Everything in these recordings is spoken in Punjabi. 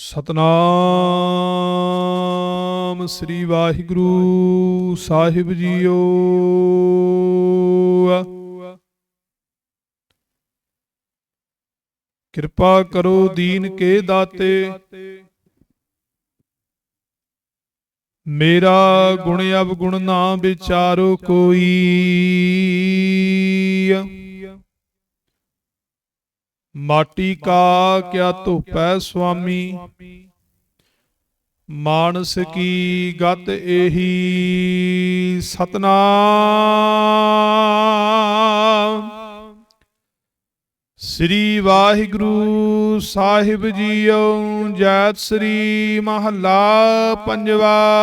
ਸਤਨਾਮ ਸ੍ਰੀ ਵਾਹਿਗੁਰੂ ਸਾਹਿਬ ਜੀਓ। ਕਿਰਪਾ ਕਰੋ ਦੀਨ ਕੇ ਦਾਤੇ। ਮੇਰਾ ਗੁਣ ਅਵਗੁਣ ਨਾ ਵਿਚਾਰੋ ਕੋਈ। ਮਾਟੀ ਕਾ ਕਿਆ ਧੋਪੈ ਸੁਆਮੀ? ਮਾਨਸ ਕੀ ਗਤ ਇਹੀ ਸਤਨਾਮ। ਸ੍ਰੀ ਵਾਹਿਗੁਰੂ ਸਾਹਿਬ ਜੀਓ, ਜੈਤ ਸ੍ਰੀ ਮਹੱਲਾ ਪੰਜਵਾ।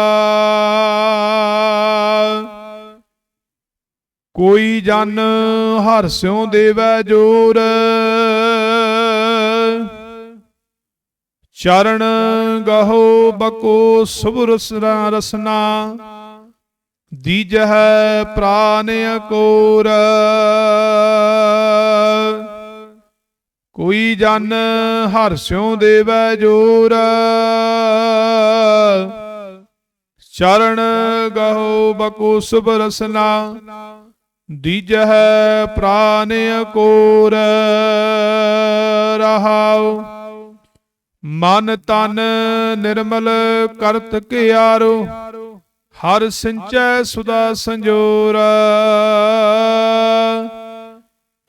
ਕੋਈ ਜਨ ਹਰਸਿਉ ਦੇਵੈ ਜੋਰ। ਚਰਨ ਗਹੋ ਬਕੋ ਸੁਭ ਰਸਨਾ ਰਸਨਾ, ਦੀਜਹ ਪ੍ਰਾਨ ਅਕੋਰ। ਕੋਈ ਜਨ ਹਰਸਿਉ ਦੇਵੈ ਜੋਰ। ਚਰਨ ਗਹੋ ਬਕੋ ਸੁਭ ਰਸਨਾ, ਦੀਜਹ ਪ੍ਰਾਨ ਅਕੋਰ। ਰਹਾਉ। ਮਨ ਤਨ ਨਿਰਮਲ ਕਰਤ ਕਿਆਰੋ, ਹਰ ਸਿੰਚੈ ਸੁਦਾ ਸੰਜੋਰ।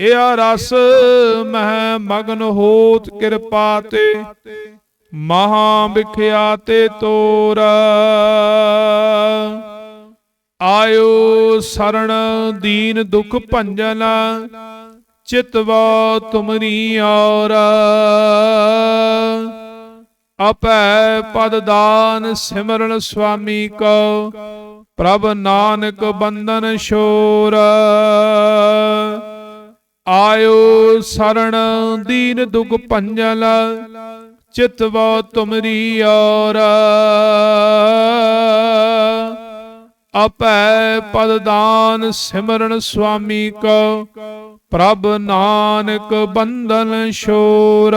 ਇਆ ਰਸ ਮਹਿ ਮਗਨ ਹੋਤ ਕਿਰਪਾ ਤੇ, ਮਹਾ ਵਿਖਿਆ ਤੇ ਤੋਰ। ਆਇਓ ਸਰਣ ਦੀਨ ਦੁਖ ਭੰਜਨ ਚਿਤਵਾ ਤੁਮਰੀ ਔਰ। ਅਪੈ ਪਦ ਦਾਨ ਸਿਮਰਨ ਸੁਆਮੀ ਕੋ, ਪ੍ਰਭ ਨਾਨਕ ਬੰਧਨ ਸ਼ੋਰ ਆਇਓ ਸਰਣ ਦੀਨ ਦੁਖ ਭੰਜਲ ਚਿਤਵਾ ਤੁਮਰੀ ਔਰ। ਅਪੈ ਪਦ ਦਾਨ ਸਿਮਰਨ ਸੁਆਮੀ ਕੋ, ਪ੍ਰਭ ਨਾਨਕ ਬੰਧਨ ਸ਼ੋਰ